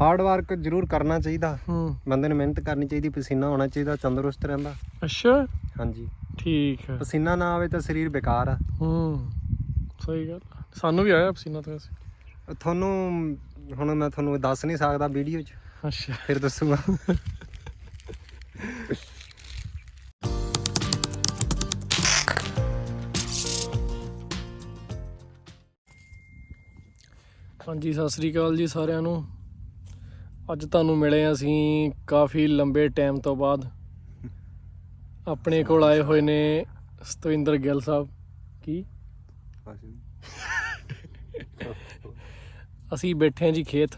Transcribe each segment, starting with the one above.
Hard work ਜ਼ਰੂਰ ਕਰਨਾ ਚਾਹੀਦਾ। ਹੂੰ। ਬੰਦੇ ਨੂੰ ਮਿਹਨਤ ਕਰਨੀ ਚਾਹੀਦੀ ਪਸੀਨਾ ਹੋਣਾ ਚਾਹੀਦਾ ਤੰਦਰੁਸਤ ਰਹਿੰਦਾ। ਅੱਛਾ। ਹਾਂਜੀ। ਠੀਕ ਹੈ। ਪਸੀਨਾ ਨਾ ਆਵੇ ਤਾਂ ਸਰੀਰ ਬੇਕਾਰ ਆ। ਹੂੰ। ਸਹੀ ਗੱਲ। ਸਾਨੂੰ ਵੀ ਆਇਆ ਪਸੀਨਾ ਤਾਂ ਵੈਸੇ। ਤੁਹਾਨੂੰ ਹੁਣ ਮੈਂ ਤੁਹਾਨੂੰ ਦੱਸ ਨਹੀਂ ਸਕਦਾ ਵੀਡੀਓ 'ਚ। ਅੱਛਾ। ਫਿਰ ਦੱਸੂਗਾ। ਹਾਂਜੀ ਸਤਿ ਸ੍ਰੀ ਅਕਾਲ ਜੀ ਸਾਰਿਆਂ ਨੂੰ। ਅੱਜ ਤੁਹਾਨੂੰ ਮਿਲੇ ਅਸੀਂ ਕਾਫੀ ਲੰਬੇ ਟਾਈਮ ਤੋਂ ਬਾਅਦ। ਆਪਣੇ ਕੋਲ ਆਏ ਹੋਏ ਨੇ ਸਤਵਿੰਦਰ ਗਿੱਲ ਸਾਹਿਬ। ਕੀ? ਅਸੀਂ ਬੈਠੇ ਹਾਂ ਜੀ ਖੇਤ।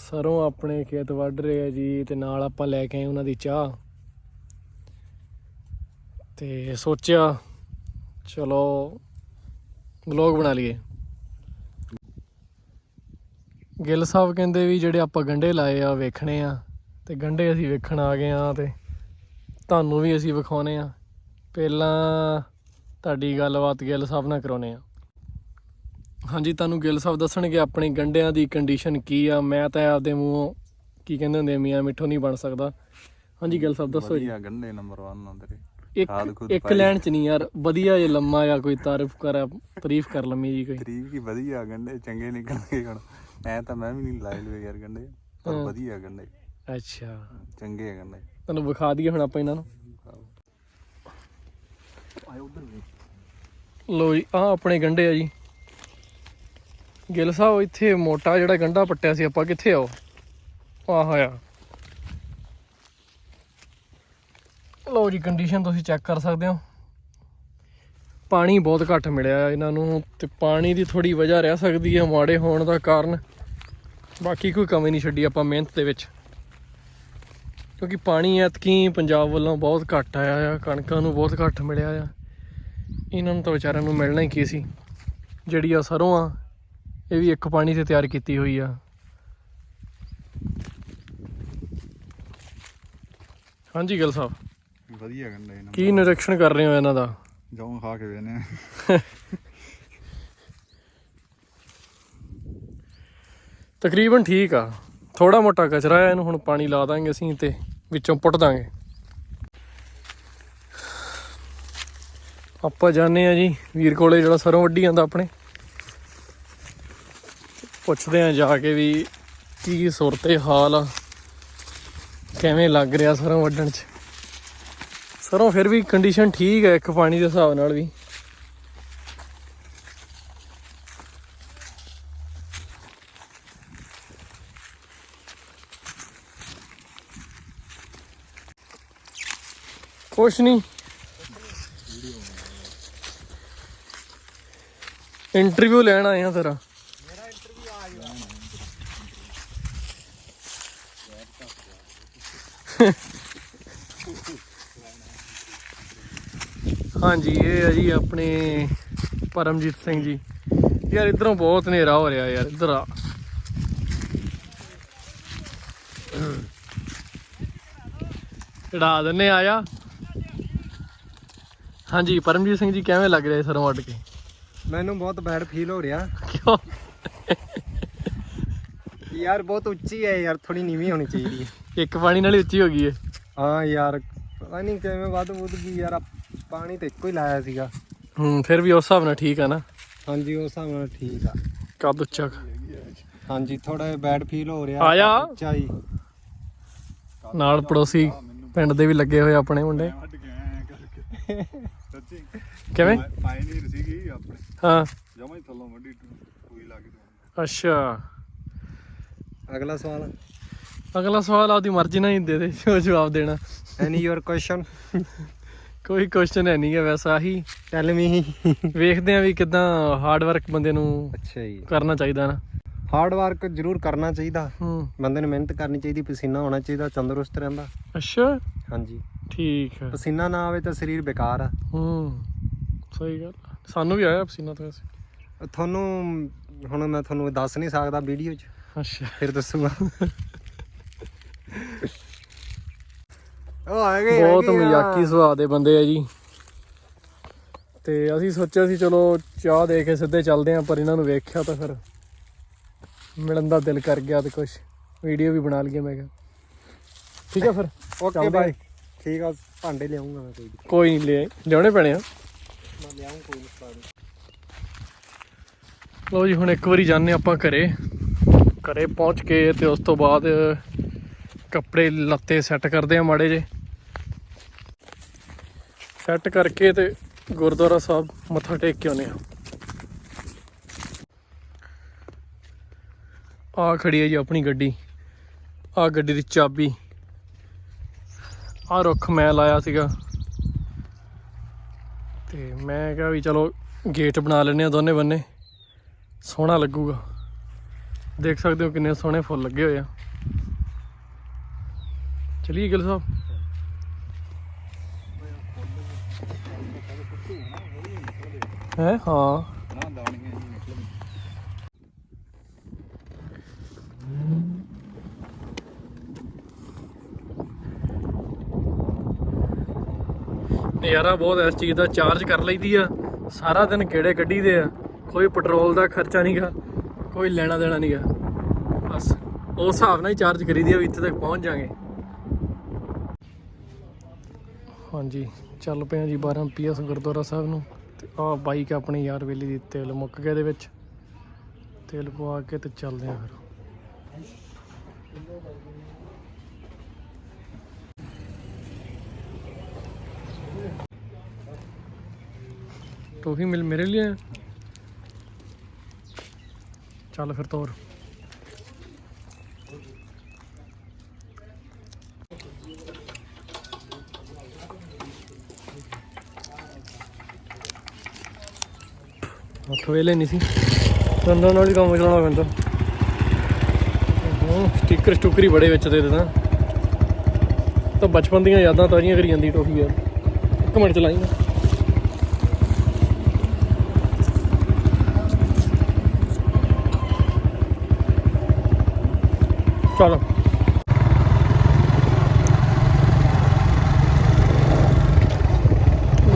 ਸਰੋਂ ਆਪਣੇ ਖੇਤ ਵੱਢ ਰਹੇ ਆ ਜੀ ਤੇ ਨਾਲ ਆਪਾਂ ਲੈ ਕੇ ਆਏ ਉਹਨਾਂ ਦੀ ਚਾਹ। ਤੇ ਸੋਚਿਆ ਚਲੋ ਵਲੌਗ ਬਣਾ ਲਈਏ। ਗਿੱਲ ਸਾਹਿਬ ਕਹਿੰਦੇ ਵੀ ਜਿਹੜੇ ਆਪਾਂ ਗੰਡੇ ਲਾਏ ਆ ਵੇਖਣੇ ਆ ਤੇ ਗੰਡੇ ਅਸੀਂ ਵੇਖਣ ਆ ਗਏ ਆ ਤੇ ਤੁਹਾਨੂੰ ਵੀ ਅਸੀਂ ਵਿਖਾਉਣੇ ਆ। ਪਹਿਲਾਂ ਤੁਹਾਡੀ ਗੱਲਬਾਤ ਗਿੱਲ ਸਾਹਿਬ ਨਾਲ ਕਰਾਉਨੇ ਆ। ਹਾਂਜੀ ਤੁਹਾਨੂੰ ਗਿੱਲ ਸਾਹਿਬ ਦੱਸਣਗੇ ਆਪਣੇ ਗੰਡਿਆਂ ਦੀ ਕੰਡੀਸ਼ਨ ਕੀ ਆ। ਮੈਂ ਤਾਂ ਆਪਦੇ ਮੂੰਹੋਂ ਕੀ ਕਹਿੰਦੇ ਹੁੰਦੇ ਮੀਆਂ ਮਿੱਠੋ ਨਹੀਂ ਬਣ ਸਕਦਾ। ਹਾਂਜੀ ਗਿੱਲ ਸਾਹਿਬ ਦੱਸੋ ਜੀ। ਗੰਢੇ ਨੰਬਰ 1 ਅੰਦਰ ਖਾਦ ਇੱਕ ਇੱਕ। ਲਾਈਨ ਚ ਨਹੀਂ ਯਾਰ ਵਧੀਆ ਜੇ ਲੰਮਾ ਜਾਂ ਕੋਈ ਤਾਰੀਫ ਕਰ ਤਾਰੀਫ ਕਰ ਲੰਮੀ ਜੀ ਕੋਈ। ਤਰੀਕ ਹੀ ਵਧੀਆ ਗੰਢੇ ਚੰਗੇ ਨਿਕਲਣਗੇ ਹੁਣ। ਐ ਤਾਂ ਮੈਂ ਵੀ ਨਹੀਂ ਲਾਏ ਲਵੇ ਯਾਰ ਗੰਢੇ ਪਰ। ਵਧੀਆ ਗੰਢੇ ਅੱਛਾ। ਚੰਗੇ ਆ ਗੰਢੇ ਤੁਹਾਨੂੰ ਵਿਖਾ ਦਈਏ ਹੁਣ ਆਪਾਂ ਇਹਨਾਂ ਨੂੰ। ਲੋ ਜੀ ਆਹ ਆਪਣੇ ਗੰਡੇ ਆ ਜੀ। ਗਿੱਲ ਸਾਹਿਬ ਇੱਥੇ ਮੋਟਾ ਜਿਹੜਾ ਗੰਡਾ ਪੱਟਿਆ ਸੀ ਆਪਾਂ ਕਿੱਥੇ ਆਓ ਆਹ ਹੋਇਆ। ਲੋ ਜੀ ਕੰਡੀਸ਼ਨ ਤੁਸੀਂ ਚੈੱਕ ਕਰ ਸਕਦੇ ਹੋ। ਪਾਣੀ ਬਹੁਤ ਘੱਟ ਮਿਲਿਆ ਇਹਨਾਂ ਨੂੰ ਤੇ ਪਾਣੀ ਦੀ ਥੋੜੀ ਵਜ੍ਹਾ ਰਹਿ ਸਕਦੀ ਹੈ ਮਾੜੇ ਹੋਣ ਦਾ ਕਾਰਨ। ਬਾਕੀ ਕੋਈ ਕਮੀ ਨਹੀਂ ਛੱਡੀ ਆਪਾਂ ਮਿਹਨਤ ਦੇ ਵਿੱਚ। ਕਿਉਂਕਿ ਪਾਣੀ ਐਤਕੀ ਪੰਜਾਬ ਵੱਲੋਂ ਬਹੁਤ ਘੱਟ ਆਇਆ ਆ ਕਣਕਾਂ ਨੂੰ ਬਹੁਤ ਘੱਟ ਮਿਲਿਆ ਆ। ਇਹਨਾਂ ਨੂੰ ਤਾਂ ਵਿਚਾਰਿਆਂ ਨੂੰ ਮਿਲਣਾ ਹੀ ਕੀ ਸੀ। ਜਿਹੜੀ ਆ ਸਰੋਂ ਆ ਇਹ ਵੀ ਇੱਕ ਪਾਣੀ ਤੇ ਤਿਆਰ ਕੀਤੀ ਹੋਈ ਆ। ਹਾਂਜੀ ਗਿੱਲ ਸਾਹਿਬ ਵਧੀਆ ਗੰਢੇ ਕੀ ਨਿਰੀਖਣ ਕਰ ਰਹੇ ਹੋ ਇਹਨਾਂ ਦਾ? ਜਾਉਂ ਖਾ ਕੇ ਵੇਨੇ ਤਕਰੀਬਨ ਠੀਕ ਆ। ਥੋੜਾ ਮੋਟਾ ਕਚਰਾ ਆ ਇਹਨੂੰ ਹੁਣ ਪਾਣੀ ਲਾ ਦਾਂਗੇ ਅਸੀਂ ਤੇ ਵਿੱਚੋਂ ਪੁੱਟ ਦਾਂਗੇ। ਆਪਾਂ ਜਾਣੇ ਆ ਜੀ ਵੀਰ ਕੋਲੇ ਜਿਹੜਾ ਸਰੋਂ ਵੱਢੀ ਜਾਂਦਾ ਆਪਣੇ। ਪੁੱਛਦੇ ਆ ਜਾ ਕੇ ਵੀ ਕੀ ਸੁਰਤੇ ਹਾਲ ਆ। ਕਿਵੇਂ ਲੱਗ ਰਿਹਾ ਸਰੋਂ ਵੱਢਣ ਚ? ਸਰੋਂ ਫਿਰ ਵੀ ਕੰਡੀਸ਼ਨ ਠੀਕ ਹੈ ਇੱਕ ਪਾਣੀ ਦੇ ਹਿਸਾਬ ਨਾਲ ਵੀ। ਕੁਛ ਨਹੀਂ। ਇੰਟਰਵਿਊ ਲੈਣ ਆਏ ਆ ਤੇਰਾ ਹਾਂਜੀ ਇਹ ਹੈ ਜੀ ਆਪਣੇ ਪਰਮਜੀਤ ਸਿੰਘ ਜੀ। ਯਾਰ ਇਧਰੋਂ ਬਹੁਤ ਹਨੇਰਾ ਹੋ ਰਿਹਾ ਯਾਰ ਇਧਰ ਆ। ਚੜਾ ਦਿੰਨੇ ਆ ਜਾ ਹਾਂਜੀ ਪਰਮਜੀਤ ਸਿੰਘ ਜੀ ਕਿਵੇਂ ਲੱਗ ਰਿਹਾ ਸਰੋਂ ਵੱਢ ਕੇ? ਮੈਨੂੰ ਬਹੁਤ ਬੈਡ ਫੀਲ ਹੋ ਰਿਹਾ। ਕਿਉਂ? ਯਾਰ ਬਹੁਤ ਉੱਚੀ ਹੈ ਯਾਰ ਥੋੜੀ ਨੀਵੀਂ ਹੋਣੀ ਚਾਹੀਦੀ ਹੈ। ਇੱਕ ਪਾਣੀ ਨਾਲ ਹੀ ਉੱਚੀ ਹੋ ਗਈ ਹੈ। ਹਾਂ ਯਾਰ ਪਤਾ ਨਹੀਂ ਕਿਵੇਂ ਵੱਧ ਵੁੱਧ ਗਈ ਯਾਰ ਪਾਣੀ ਤੇ ਇੱਕੋ ਹੀ ਲਾਇਆ ਸੀਗਾ। ਹੂੰ ਫਿਰ ਵੀ ਉਸ ਹਿਸਾਬ ਨਾਲ ਠੀਕ ਆ ਨਾ? ਹਾਂਜੀ ਉਸ ਹਿਸਾਬ ਨਾਲ ਠੀਕ ਆ। ਕੱਦ ਉੱਚਾ ਹਾਂਜੀ ਥੋੜਾ ਜਿਹਾ ਬੈਡ ਫੀਲ ਹੋ ਰਿਹਾ। ਆ ਜਾ। ਉੱਚਾ ਹੀ। ਨਾਲ ਪੜੋਸੀ ਪਿੰਡ ਦੇ ਵੀ ਲੱਗੇ ਹੋਏ ਆਪਣੇ ਮੁੰਡੇ। ਕਿਵੇਂ? ਪਾਇਨੀਅਰ ਸੀਗੀ ਆਪਣੇ ਹਾਂ। ਜਮਾ ਹੀ ਥੱਲੋਂ ਵੱਡੀ ਕੋਈ ਲਾ ਕੇ ਦਵਾਂ ਅੱਛਾ। ਅਗਲਾ ਸਵਾਲ। ਅਗਲਾ ਸਵਾਲ ਆਪਦੀ ਮਰਜ਼ੀ ਨਾਲ ਹੀ ਦੇ ਦੇ ਜੋ ਜਵਾਬ ਦੇਣਾ। ਐਨੀ ਯੋਰ ਕੁਐਸਚਨ ਕੋਈ ਕੁਐਸਚਨ ਹੈ ਨਹੀਂ ਹੈ ਵੈਸਾ ਆਹੀ। ਟੈਲ ਮੀ ਵੇਖਦੇ ਆ ਵੀ ਕਿਦਾਂ ਹਾਰਡ ਵਰਕ ਬੰਦੇ ਨੂੰ ਅੱਛਾ ਜੀ। ਕਰਨਾ ਚਾਹੀਦਾ ਨਾ। ਹਾਰਡ ਵਰਕ ਜ਼ਰੂਰ ਕਰਨਾ ਚਾਹੀਦਾ। ਹੂੰ। ਬੰਦੇ ਨੂੰ ਮਿਹਨਤ ਕਰਨੀ ਚਾਹੀਦੀ ਪਸੀਨਾ ਹੋਣਾ ਚਾਹੀਦਾ ਤੰਦਰੁਸਤ ਰਹਿੰਦਾ। ਅੱਛਾ। ਹਾਂਜੀ। ਠੀਕ ਹੈ। ਪਸੀਨਾ ਨਾ ਆਵੇ ਤਾਂ ਸਰੀਰ ਬੇਕਾਰ ਆ। ਹੂੰ। ਸਹੀ ਗੱਲ। ਸਾਨੂੰ ਵੀ ਆਇਆ ਪਸੀਨਾ ਤਾਂ ਵੈਸੇ। ਤੁਹਾਨੂੰ ਹੁਣ ਮੈਂ ਤੁਹਾਨੂੰ ਦੱਸ ਨਹੀਂ ਸਕਦਾ ਵੀਡੀਓ 'ਚ। ਅੱਛਾ। ਫਿਰ ਦੱਸੂਗਾ। ਉਹ ਬਹੁਤ ਮਜ਼ਾਕੀ ਸੁਭਾਅ ਦੇ ਬੰਦੇ ਆ ਜੀ। ਤੇ ਅਸੀਂ ਸੋਚਿਆ ਸੀ ਚਲੋ ਚਾਹ ਦੇ ਕੇ ਸਿੱਧੇ ਚੱਲਦੇ ਆਂ ਪਰ ਇਹਨਾਂ ਨੂੰ ਵੇਖਿਆ ਤਾਂ ਫਿਰ ਮਿਲਣ ਦਾ ਦਿਲ ਕਰ ਗਿਆ ਤੇ ਕੁਝ ਵੀਡੀਓ ਵੀ ਬਣਾ ਲਈਏ ਮੈਂ ਕਿਹਾ। ਠੀਕ ਆ ਫਿਰ ਓਕੇ ਬਾਈ ਠੀਕ ਆ ਭਾਂਡੇ ਲਿਆਉਂਗਾ ਮੈਂ ਕੋਈ। ਕੋਈ ਨਹੀਂ ਲੈ ਲਿਆਉਣੇ ਪੈਣੇ ਆ। ਮੈਂ ਲਿਆਉਂ ਕੋਈ ਨੀ ਪਾ ਦੇ ਲਓ ਜੀ ਹੁਣ ਇੱਕ ਵਾਰੀ ਜਾਂਦੇ ਆਪਾਂ ਘਰੇ। ਘਰੇ ਪਹੁੰਚ ਕੇ ਤੇ ਉਸ ਤੋਂ ਬਾਅਦ ਕੱਪੜੇ ਲੱਤੇ ਸੈੱਟ ਕਰਦੇ ਆ ਮਾੜੇ ਜੇ ਸੈੱਟ ਕਰਕੇ ਤੇ ਗੁਰਦੁਆਰਾ ਸਾਹਿਬ ਮੱਥਾ ਟੇਕ ਕੇ ਆਉਨੇ ਆ ਆ ਖੜੀ ਹੈ ਜੀ ਆਪਣੀ ਗੱਡੀ। ਆ ਗੱਡੀ ਦੀ ਚਾਬੀ। ਆ ਰੁੱਖ ਮੈਂ ਲਾਇਆ ਸੀਗਾ। ਤੇ ਮੈਂ ਕਿਹਾ ਵੀ ਚਲੋ ਗੇਟ ਬਣਾ ਲੈਨੇ ਆ ਦੋਨੇ ਬੰਨੇ। ਸੋਹਣਾ ਲੱਗੂਗਾ। ਦੇਖ ਸਕਦੇ ਹੋ ਕਿੰਨੇ ਸੋਹਣੇ ਫੁੱਲ ਲੱਗੇ ਹੋਏ ਆ। ਚਲਿਏ ਗਿਲ ਸਾਹਿਬ। ਹੈ? ਹਾਂ। ਨਾ ਦਾਉਣੀਆਂ ਜੀ ਨਿਕਲ ਨਜ਼ਾਰਾ ਬਹੁਤ ਇਸ ਚੀਜ਼ ਦਾ ਚਾਰਜ ਕਰ ਲਈਦੀ ਆ। ਸਾਰਾ ਦਿਨ ਕਿਹੜੇ ਕੱਢੀ ਦੇ ਆ। ਕੋਈ ਪੈਟਰੋਲ ਦਾ ਖਰਚਾ ਨਹੀਂਗਾ ਕੋਈ ਲੈਣਾ ਦੇਣਾ ਨਹੀਂਗਾ ਬਸ ਉਸ ਹਿਸਾਬ ਨਾਲ ਹੀ ਚਾਰਜ ਕਰੀਦੀ ਆ ਵੀ ਇੱਥੇ ਤੱਕ ਪਹੁੰਚ ਜਾਾਂਗੇ। ਹਾਂਜੀ ਚੱਲ ਪਏ ਆ ਜੀ 12 ਪੀਐਸ ਗੁਰਦੁਆਰਾ ਸਾਹਿਬ ਨੂੰ। ਤੇ ਆ ਬਾਈਕ ਆਪਣੀ ਯਾਰ ਵੇਲੀ ਦੀ ਤੇਲ ਮੁੱਕ ਗਿਆ ਇਹਦੇ ਵਿੱਚ। ਤੇਲ ਪਵਾ ਕੇ ਤੇ ਚੱਲਦੇ ਆ ਫਿਰ। ਟੋਫੀ ਮਿਲ ਮੇਰੇ ਲਈ ਆਇਆ? ਚੱਲ ਫਿਰ ਹੱਥ ਵੇਲੇ ਨਹੀਂ ਸੀ। ਦੰਦਾਂ ਨਾਲ ਹੀ ਕੰਮ ਚਲਾਉਣਾ ਪੈਂਦਾ। ਹਾਂ ਸਟicker ਸਟੁਕਰੀ ਬੜੇ ਵਿੱਚ ਦੇ ਦਿੱਤਾ। ਤਾਂ ਬਚਪਨ ਦੀਆਂ ਯਾਦਾਂ ਤਾਜ਼ੀਆਂ ਕਰੀ ਜਾਂਦੀ ਟੋਫੀ ਯਾਰ। ਇੱਕ ਮਿੰਟ ਚਲਾਈ ਨਾ ਚਲੋ।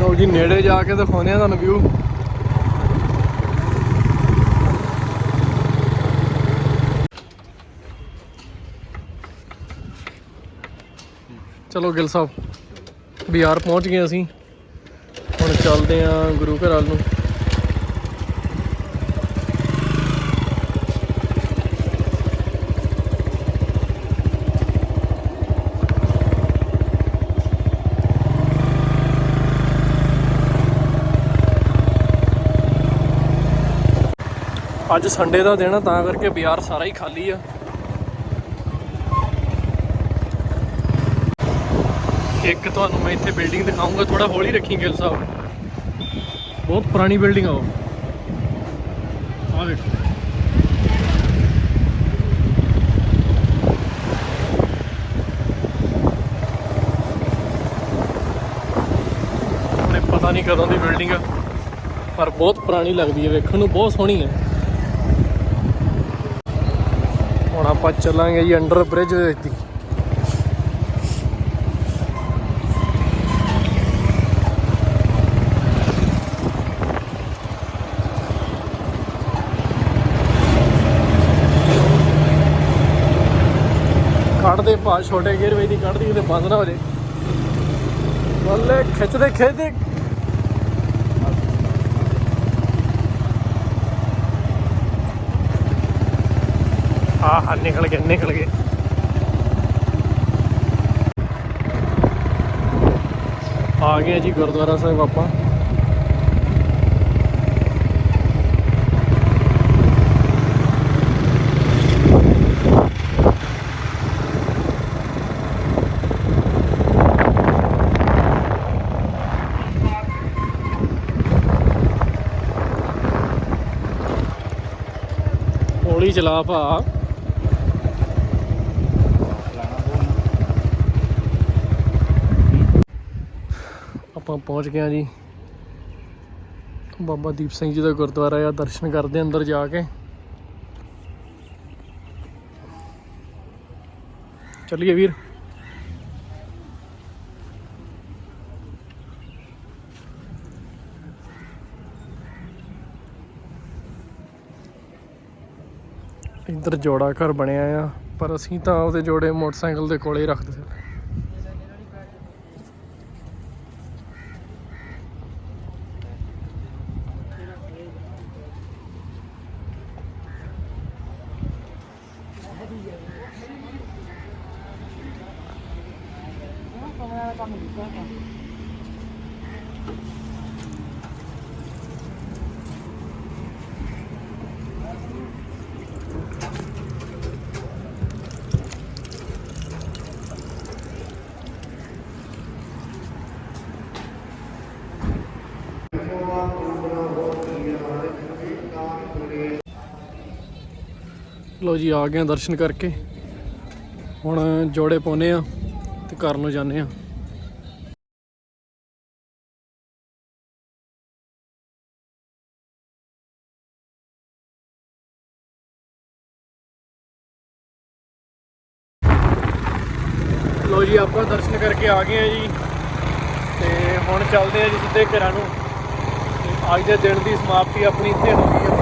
ਲਓ ਜੀ, ਨੇੜੇ ਜਾ ਕੇ ਦਿਖਾਉਂਦੇ ਆ ਤੁਹਾਨੂੰ ਵਿਊ ਚਲੋ ਗਿਲ ਸਾਹਿਬ ਬਿਹਾਰ ਪਹੁੰਚ ਗਏ ਅਸੀਂ। ਹੁਣ ਚੱਲਦੇ ਆ ਗੁਰੂ ਘਰ ਵੱਲ ਨੂੰ। ਅੱਜ ਸੰਡੇ ਦਾ ਦਿਨ ਆ, ਤਾਂ ਕਰਕੇ ਬਾਜ਼ਾਰ ਸਾਰਾ ਹੀ ਖਾਲੀ ਆ। ਇੱਕ ਤੁਹਾਨੂੰ ਮੈਂ ਇੱਥੇ ਬਿਲਡਿੰਗ ਦਿਖਾਉਂਗਾ ਥੋੜਾ ਹੌਲੀ ਰੱਖੀ ਗਿੱਲ ਸਾਹਿਬ। ਬਹੁਤ ਪੁਰਾਣੀ ਬਿਲਡਿੰਗ ਆ ਉਹ। ਆ ਦੇਖੋ। ਪਤਾ ਨਹੀਂ ਕਦੋਂ ਦੀ ਬਿਲਡਿੰਗ ਆ, ਪਰ ਬਹੁਤ ਪੁਰਾਣੀ ਲੱਗਦੀ ਹੈ ਵੇਖਣ ਨੂੰ ਬਹੁਤ ਸੋਹਣੀ ਹੈ ਹੁਣ ਆਪਾਂ ਚੱਲਾਂਗੇ ਜੀ ਅੰਡਰ ਬ੍ਰਿਜ ਦੇ। ਕੱਢਦੇ ਪਾ ਛੋਟੇ ਗੇਅਰ ਵਿੱਚ ਦੀ ਕੱਢਦੀ ਤੇ ਬੰਦ ਨਾ ਹੋ ਜੇ। ਬੱਲੇ, ਖਿੱਚਦੇ ਖਿੱਚਦੇ ਆਹ ਨਿਕਲ ਗਏ ਨਿਕਲ ਗਏ। ਆ ਗਏ ਜੀ ਗੁਰਦੁਆਰਾ ਸਾਹਿਬ ਆਪਾਂ ਹੌਲੀ ਚਲਾ ਭਾ ਆਪਾਂ ਪਹੁੰਚ ਗਏ ਆ ਜੀ। ਬਾਬਾ ਦੀਪ ਸਿੰਘ ਜੀ ਦਾ ਗੁਰਦੁਆਰਾ ਆ, ਦਰਸ਼ਨ ਕਰਦੇ ਅੰਦਰ ਜਾ ਕੇ। ਚੱਲੀਏ ਵੀਰ। ਇੱਧਰ ਜੋੜਾ ਘਰ ਬਣਿਆ ਆ, ਪਰ ਅਸੀਂ ਤਾਂ ਉਹਦੇ ਜੋੜੇ ਮੋਟਰਸਾਈਕਲ ਦੇ ਕੋਲੇ ਹੀ ਰੱਖਦੇ ਸੀ। ਲੋ ਜੀ, ਆ ਗਏ ਦਰਸ਼ਨ ਕਰਕੇ। ਹੁਣ ਜੋੜੇ ਪਾਉਨੇ ਆ ਤੇ ਘਰ ਨੂੰ ਜਾਂਦੇ ਆ। ਲੋ ਜੀ, ਆਪਾਂ ਦਰਸ਼ਨ ਕਰਕੇ ਆ ਗਏ ਆ ਜੀ। ਤੇ ਹੁਣ ਚੱਲਦੇ ਆ ਜੀ ਸਿੱਧੇ ਘਰਾਂ ਨੂੰ। ਅੱਜ ਦੇ ਦਿਨ ਦੀ ਸਮਾਪਤੀ ਆਪਣੀ ਇੱਥੇ ਹੋ ਗਈ ਆ।